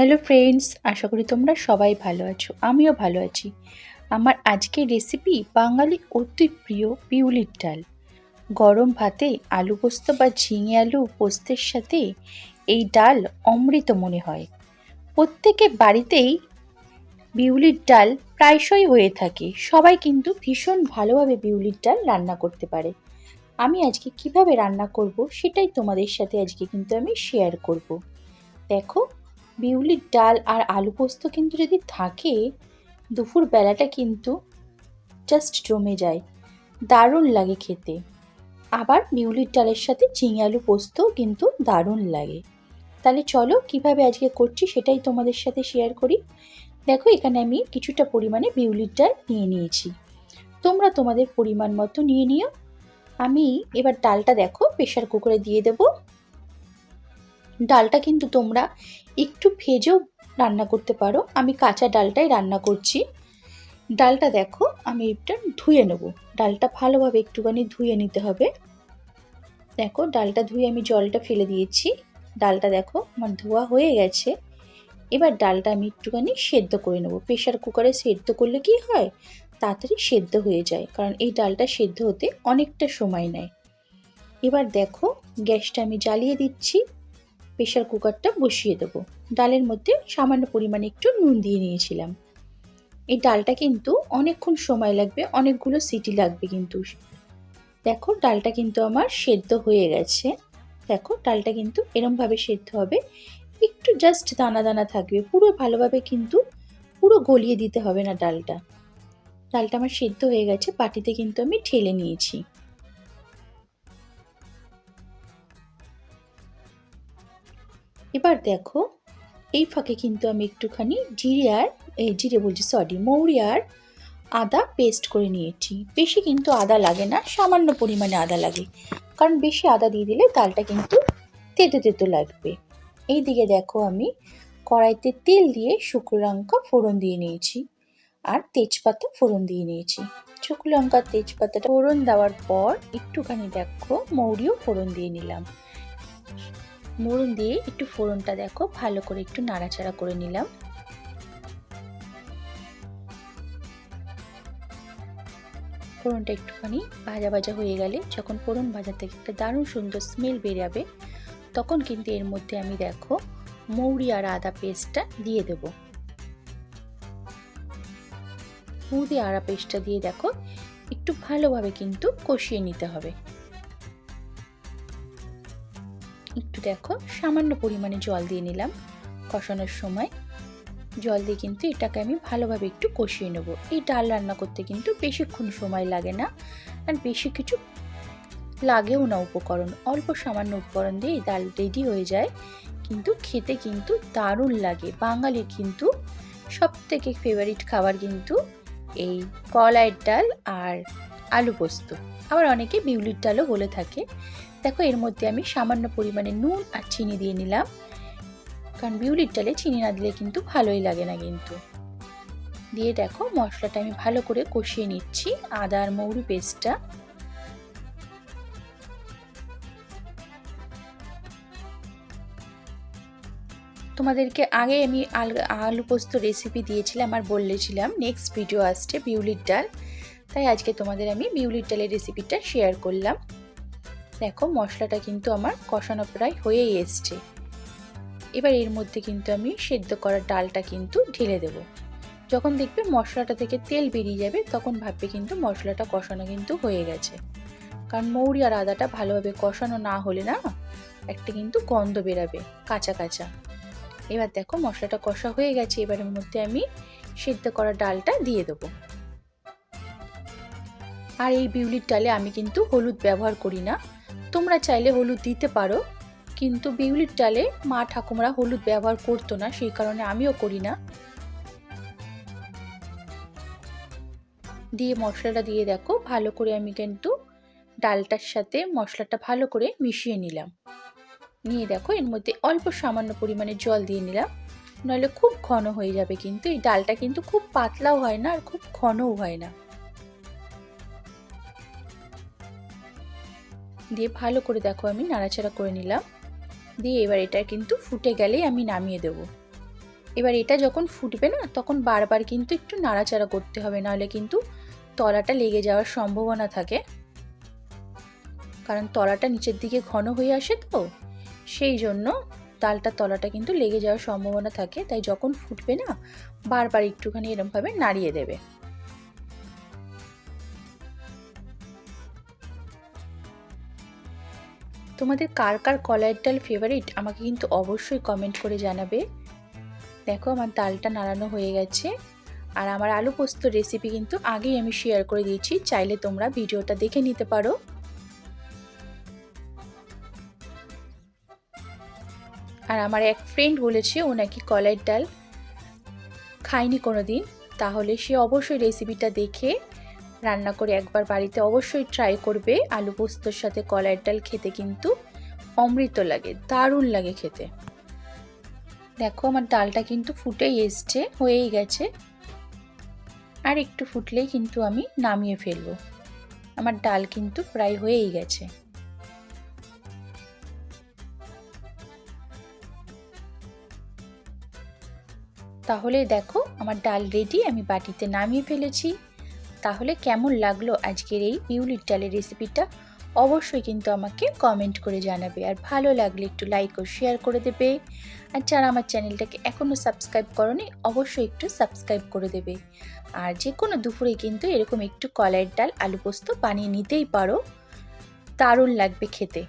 Hello friends আশা করি তোমরা সবাই ভালো আছো, আমিও ভালো আছি। আমার আজকের রেসিপি বাঙালি অতি প্রিয় পিউলির ডাল। গরম ভাতে আলু পোস্ত বা ঝিঙে আলু পোস্তের সাথে এই ডাল অমৃত মনে হয়। প্রত্যেকের বাড়িতেই বিউলির ডাল প্রায়শই হয়ে থাকে, সবাই কিন্তু ভীষণ ভালোভাবে বিউলির ডাল রান্না করতে পারে। আমি আজকে কীভাবে রান্না করব সেটাই তোমাদের সাথে আজকে কিন্তু আমি শেয়ার করব। দেখো বিউলির ডাল আর আলু পোস্ত কিন্তু যদি থাকে দুপুর বেলাটা কিন্তু জাস্ট জমে যায়। দারুণ লাগে খেতে। আবার বিউলির ডালের সাথে ঝিঙে আলু পোস্ত কিন্তু দারুণ লাগে। তাহলে চলো, কীভাবে আজকে করছি সেটাই তোমাদের সাথে শেয়ার করি। দেখো, এখানে আমি কিছুটা পরিমাণে বিউলির ডাল নিয়ে নিয়েছি। তোমরা তোমাদের পরিমাণ মতো নিয়ে নিও। আমি এবার ডালটা দেখো প্রেশার কুকারে দিয়ে দেবো। ডালটা কিন্তু তোমরা একটু ভেজেও রান্না করতে পারো। আমি কাঁচা ডালটাই রান্না করছি। ডালটা দেখো, আমি এটা ধুয়ে নেব। ডালটা ভালোভাবে একটুখানি ধুয়ে নিতে হবে। দেখো, ডালটা ধুয়ে আমি জলটা ফেলে দিয়েছি। ডালটা দেখো, আমার ধোয়া হয়ে গেছে। এবার ডালটা আমি একটুখানি সেদ্ধ করে নেব। প্রেশার কুকারে সেদ্ধ করলে কি হয়? তাড়াতাড়ি সেদ্ধ হয়ে যায়, কারণ এই ডালটা সেদ্ধ হতে অনেকটা সময় নেয়। এবার দেখো, গ্যাসটা আমি জ্বালিয়ে দিচ্ছি। প্রেশার কুকারটা বসিয়ে দেবো। ডালের মধ্যে সামান্য পরিমাণে একটু নুন দিয়ে নিয়েছিলাম। এই ডালটা কিন্তু অনেকক্ষণ সময় লাগবে, অনেকগুলো সিটি লাগবে কিন্তু। দেখো, ডালটা কিন্তু আমার সেদ্ধ হয়ে গেছে। দেখো, ডালটা কিন্তু এরমভাবে সেদ্ধ হবে। একটু জাস্ট দানা দানা থাকবে। পুরো ভালোভাবে কিন্তু পুরো গলিয়ে দিতে হবে না ডালটা। ডালটা আমার সেদ্ধ হয়ে গেছে পাটিতে কিন্তু আমি ঠেলে নিয়েছি। এবার দেখো, এই ফাঁকে কিন্তু আমি একটুখানি জিরে আর জিরে বলছি সরি মৌরি আর আদা পেস্ট করে নিয়েছি। বেশি কিন্তু আদা লাগে না, সামান্য পরিমাণে আদা লাগে। কারণ বেশি আদা দিয়ে দিলে ডালটা কিন্তু তেতো তেতো লাগবে। এই দিকে দেখো আমি কড়াইতে তেল দিয়ে শুকনো লঙ্কা ফোড়ন দিয়ে নিয়েছি আর তেজপাতা ফোড়ন দিয়ে নিয়েছি। শুকনো লঙ্কা, তেজপাতাটা ফোড়ন দেওয়ার পর একটুখানি দেখো মৌরিও ফোড়ন দিয়ে নিলাম। মোড়ন দিয়ে একটু ফোড়নটা দেখো, ভালো করে একটু নাড়াচাড়া করে নিলাম। ফোড়নটা একটুখানি ভাজা ভাজা হয়ে গেলে যখন ফোড়ন ভাজা থেকে একটা দারুণ সুন্দর স্মেল বেরাবে, তখন কিন্তু এর মধ্যে আমি দেখো মৌরি আর আদা পেস্টটা দিয়ে দেব। মৌরি আদা পেস্টটা দিয়ে দেখো, একটু ভালোভাবে কিন্তু কষিয়ে নিতে হবে। একটু দেখো, সামান্য পরিমাণে জল দিয়ে নিলাম কষানোর সময়। জল দিয়ে কিন্তু এটাকে আমি ভালোভাবে একটু কষিয়ে নেব। এই ডাল রান্না করতে কিন্তু বেশিক্ষণ সময় লাগে না আর বেশি কিছু লাগেও না উপকরণ। অল্প সামান্য উপকরণ দিয়ে এই ডাল রেডি হয়ে যায়। কিন্তু খেতে কিন্তু দারুণ লাগে। বাঙালির কিন্তু সব থেকে ফেভারিট খাবার কিন্তু এই কলাইয়ের ডাল আর আলু পোস্ত। আবার অনেকে বিউলির ডালও বলে থাকে। দেখো, এর মধ্যে আমি সামান্য পরিমাণে নুন আর চিনি দিয়ে নিলাম। কারণ বিউলির ডালে চিনি না দিলে কিন্তু ভালোই লাগে না কিন্তু। দিয়ে দেখো, মশলাটা আমি ভালো করে কষিয়ে নিচ্ছি, আদা আর মৌরি পেস্টটা। তোমাদেরকে আগে আমি আলু পোস্ত রেসিপি দিয়েছিলাম আর বলেছিলাম নেক্সট ভিডিও আসছে বিউলির ডাল। তাই আজকে তোমাদের আমি বিউলির ডালের রেসিপিটা শেয়ার করলাম। দেখো, মশলাটা কিন্তু আমার কষানো প্রায় হয়েই এসছে। এবার এর মধ্যে কিন্তু আমি সেদ্ধ করা ডালটা কিন্তু ঢেলে দেব। যখন দেখবে মশলাটা থেকে তেল বেরিয়ে যাবে, তখন ভাববে কিন্তু মশলাটা কষানো কিন্তু হয়ে গেছে। কারণ মৌরি আর আদাটা ভালোভাবে কষানো না হলে না একটা কিন্তু গন্ধ বেরাবে, কাঁচা কাঁচা। এবার দেখো, মশলাটা কষা হয়ে গেছে এবারের মধ্যে আমি সেদ্ধ করা ডালটা দিয়ে দেবো। আর এই বিউলির ডালে আমি কিন্তু হলুদ ব্যবহার করি না তোমরা চাইলে হলুদ দিতে পারো, কিন্তু বিউলির ডালে মা ঠাকুমারা হলুদ ব্যবহার করতো না, সেই কারণে আমিও করি না। দিয়ে মশলাটা দিয়ে দেখো, ভালো করে আমি কিন্তু ডালটার সাথে মশলাটা ভালো করে মিশিয়ে নিলাম। নিয়ে দেখো, এর মধ্যে অল্প সামান্য পরিমাণে জল দিয়ে নিলাম, নাহলে খুব ঘন হয়ে যাবে কিন্তু, এই ডালটা কিন্তু খুব পাতলাও হয় না আর খুব ঘনও হয় না। দিয়ে ভালো করে দেখো আমি নাড়াচাড়া করে নিলাম। দিয়ে এবার এটা কিন্তু ফুটে গেলেই আমি নামিয়ে দেব। এবার এটা যখন ফুটবে না, তখন বারবার কিন্তু একটু নাড়াচাড়া করতে হবে, নাহলে কিন্তু তলাটা লেগে যাওয়ার সম্ভাবনা থাকে। কারণ তলাটা নিচের দিকে ঘন হয়ে আসে তো, সেই জন্য ডালটা তলাটা কিন্তু লেগে যাওয়ার সম্ভাবনা থাকে। তাই যখন ফুটবে না, বারবার একটুখানি এরমভাবে নাড়িয়ে দেবে। তোমাদের কার কার কলাইয়ের ডাল ফেভারিট আমাকে কিন্তু অবশ্যই কমেন্ট করে জানাবে। দেখো আমার ডালটা নাড়ানো হয়ে গেছে। আর আমার আলু পোস্ত রেসিপি কিন্তু আগেই আমি শেয়ার করে দিয়েছি। চাইলে তোমরা ভিডিওটা দেখে নিতে পারো। আর আমার এক ফ্রেন্ড বলেছে, ও নাকি কলাইয়ের ডাল খায়নি কোনো দিন তাহলে সে অবশ্যই রেসিপিটা দেখে রান্না করে একবার বাড়িতে অবশ্যই ট্রাই করবে। আলু পোস্তর সাথে কলাইয়ের ডাল খেতে কিন্তু অমৃত লাগে, দারুণ লাগে খেতে। দেখো আমার ডালটা কিন্তু ফুটেই এসছে, হয়েই গেছে। আর একটু ফুটলেই কিন্তু আমি নামিয়ে ফেলব। আমার ডাল কিন্তু প্রায় হয়েই গেছে। তাহলে দেখো, আমার ডাল রেডি আমি বাটিতে নামিয়ে ফেলেছি। তাহলে কেমন লাগল আজকের এই বিউলির ডালের রেসিপিটা? অবশ্যই কিন্তু আমাকে কমেন্ট করে জানাবে। আর ভালো লাগলে একটু লাইক ও শেয়ার করে দেবে। আর যারা আমার চ্যানেলটাকে এখনও সাবস্ক্রাইব করনি, অবশ্যই একটু সাবস্ক্রাইব করে দেবে। আর যে কোনো দুপুরে কিন্তু এরকম একটু কলাইয়ের ডাল, আলু পোস্ত বানিয়ে নিতেই পারো। দারুণ লাগবে খেতে।